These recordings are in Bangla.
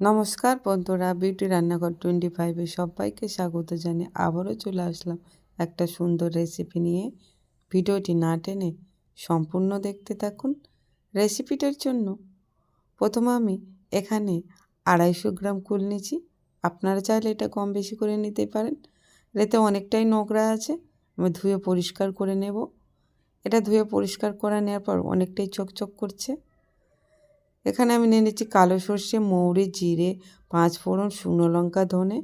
নমস্কার বন্ধুরা, বিউটি রান্নাঘর টোয়েন্টি ফাইভে সবাইকে স্বাগত জানিয়ে আবারও চলে আসলাম একটা সুন্দর রেসিপি নিয়ে। ভিডিওটি না টেনে সম্পূর্ণ দেখতে থাকুন রেসিপিটার জন্য। প্রথমে আমি এখানে আড়াইশো গ্রাম কুল নিয়েছি। আপনারা চাইলে এটা কম বেশি করে নিতে পারেন। এতে অনেকটাই নোংরা আছে, আমি ধুয়ে পরিষ্কার করে নেব। এটা ধুয়ে পরিষ্কার করে নেওয়ার পর অনেকটাই চকচক করছে। এখানে আমি নিয়ে নিচ্ছি কালো সর্ষে, মৌরি, জিরে, পাঁচ ফোড়ন, শুকনো লঙ্কা, ধনে।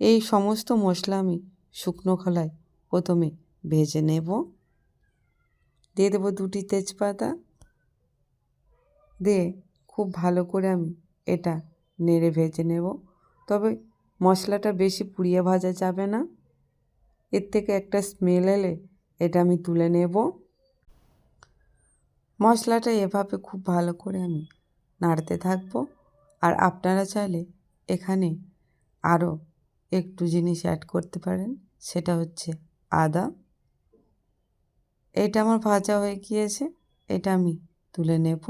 এই সমস্ত মশলা আমি শুকনো খোলায় প্রথমে ভেজে নেব। দিয়ে দেবো দুটি তেজপাতা। দিয়ে খুব ভালো করে আমি এটা নেড়ে ভেজে নেব। তবে মশলাটা বেশি পুড়িয়ে ভাজা যাবে না। এর থেকে একটা স্মেল এলে এটা আমি তুলে নেব। মশলাটা এভাবে খুব ভালো করে আমি নাড়তে থাকব। আর আপনারা চাইলে এখানে আরও একটু জিনিস অ্যাড করতে পারেন। সেটা হচ্ছে আদা। এটা আমার ভাজা হয়ে গিয়েছে। এটা আমি তুলে নেব।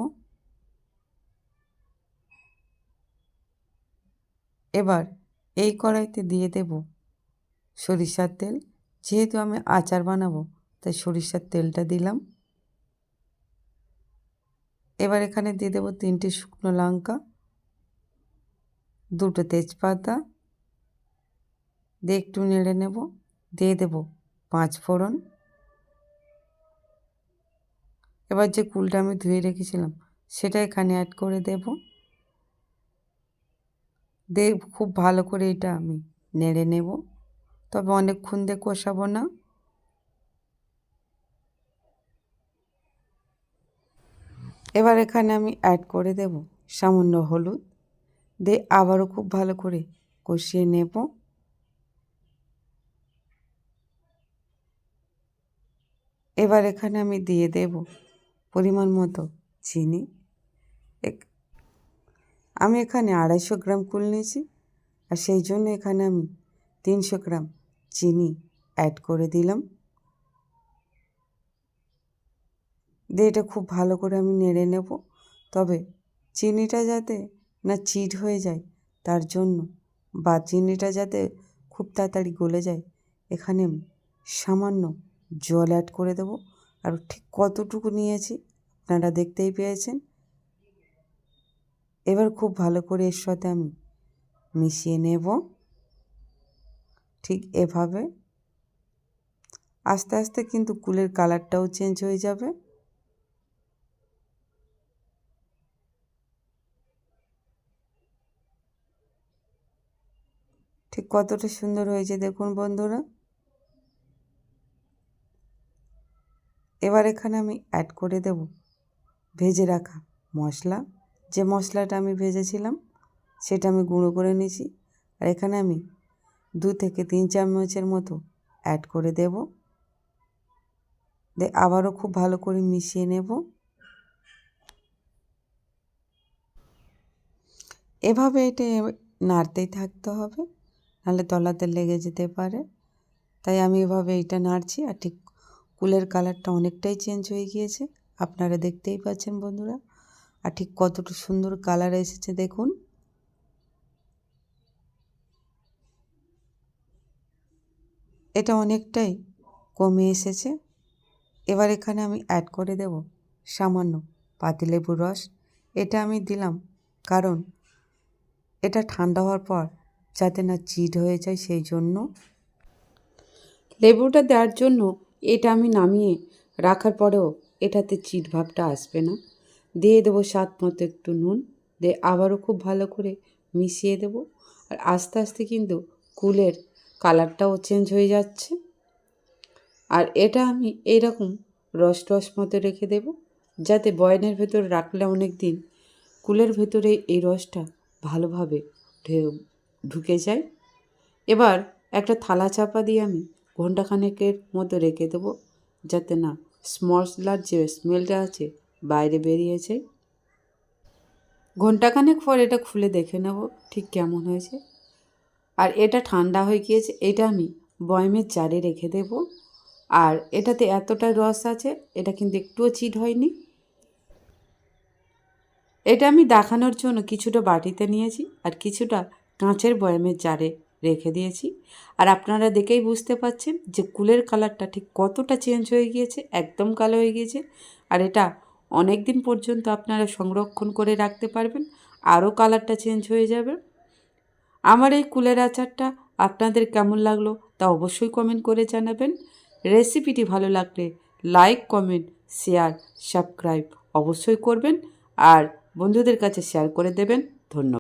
এবার এই কড়াইতে দিয়ে দেব সরিষার তেল। যেহেতু আমি আচার বানাবো, তাই সরিষার তেলটা দিলাম। এবার এখানে দিয়ে দেবো তিনটে শুকনো লঙ্কা, দুটো তেজপাতা, দিয়ে একটু নেড়ে নেব, দিয়ে দেব পাঁচ ফোড়ন। এবার যে কুলটা আমি ধুয়ে রেখেছিলাম, সেটা এখানে অ্যাড করে দেব। দিয়ে খুব ভালো করে এটা আমি নেড়ে নেব। তবে অনেকক্ষণ দিয়ে কষাবো না। এবার এখানে আমি অ্যাড করে দেব সামান্য হলুদ। দিয়ে আবারও খুব ভালো করে কষিয়ে নেব। এবার এখানে আমি দিয়ে দেব পরিমাণ মতো চিনি। আমি এখানে আড়াইশো গ্রাম কুল নিয়েছি আর সেই জন্য এখানে আমি তিনশো গ্রাম চিনি অ্যাড করে দিলাম। দিয়ে এটা খুব ভালো করে আমি নেড়ে নেব। তবে চিনিটা যাতে না চিট হয়ে যায়, তার জন্য বা চিনিটা যাতে খুব তাড়াতাড়ি গলে যায়, এখানে সামান্য জল অ্যাড করে দেবো। আর ঠিক কতটুকু নিয়েছি আপনারা দেখতেই পেয়েছেন। এবার খুব ভালো করে এর সাথে আমি মিশিয়ে নেব। ঠিক এভাবে। আস্তে আস্তে কিন্তু কুলের কালারটাও চেঞ্জ হয়ে যাবে। ঠিক কতটা সুন্দর হয়েছে দেখুন বন্ধুরা। এবার এখানে আমি অ্যাড করে দেব ভেজে রাখা মশলা। যে মশলাটা আমি ভেজেছিলাম, সেটা আমি গুঁড়ো করে নিয়েছি। আর এখানে আমি দু থেকে তিন চামচের মতো অ্যাড করে দেব। দিয়ে আবারও খুব ভালো করে মিশিয়ে নেব। এভাবে এটা নাড়তেই থাকতে হবে। নাহলে তলাতে লেগে যেতে পারে। তাই আমি এভাবে এটা নাড়ছি আর ঠিক কুলের কালারটা অনেকটাই চেঞ্জ হয়ে গিয়েছে। আপনারা দেখতেই পাচ্ছেন বন্ধুরা। আর ঠিক কতটা সুন্দর কালার এসেছে দেখুন। এটা অনেকটাই কমে এসেছে। এবার এখানে আমি অ্যাড করে দেব সামান্য পাতিলেবুর রস। এটা আমি দিলাম কারণ এটা ঠান্ডা হওয়ার পর যাতে না চিট হয়ে যায় সেই জন্য। লেবুটা দেওয়ার জন্য এটা আমি নামিয়ে রাখার পরেও এটাতে চিট ভাবটা আসবে না। দিয়ে দেবো স্বাদ মতো একটু নুন, দিয়ে আবারও খুব ভালো করে মিশিয়ে দেব। আর আস্তে আস্তে কিন্তু কুলের কালারটাও চেঞ্জ হয়ে যাচ্ছে। আর এটা আমি এইরকম রস টস মতো রেখে দেব, যাতে বয়নের ভেতর রাখলে অনেক দিন কুলের ভেতরে এই রসটা ভালোভাবে ঢুকে যায় এবার একটা থালা চাপা দিয়ে আমি ঘন্টাখানেকের মতো রেখে দেবো যাতে না মশলার যে স্মেলটা আছে বাইরে বেরিয়ে যায়। ঘন্টাখানেক পর এটা খুলে দেখে নেব ঠিক কেমন হয়েছে। আর এটা ঠান্ডা হয়ে গিয়েছে, এটা আমি বয়মের চারে রেখে দেব। আর এটাতে এতটা রস আছে, এটা কিন্তু একটুও চিট হয়নি। এটা আমি দেখানোর জন্য কিছুটা বাটিতে নিয়েছি আর কিছুটা কাঁচের বয়ামের জারে রেখে দিয়েছি। আর আপনারা দেখেই বুঝতে পাচ্ছেন যে কুলের কালারটা ঠিক কতটা চেঞ্জ হয়ে গিয়েছে, একদম কালো হয়ে গিয়েছে। আর এটা অনেক দিন পর্যন্ত আপনারা সংরক্ষণ করে রাখতে পারবেন, আরও কালারটা চেঞ্জ হয়ে যাবে। আমার এই কুলের আচারটা আপনাদের কেমন লাগল তা অবশ্যই কমেন্ট করে জানাবেন। রেসিপিটি ভালো লাগলে লাইক, কমেন্ট, শেয়ার, সাবস্ক্রাইব অবশ্যই করবেন। আর বন্ধুদের কাছে শেয়ার করে দেবেন। ধন্যবাদ।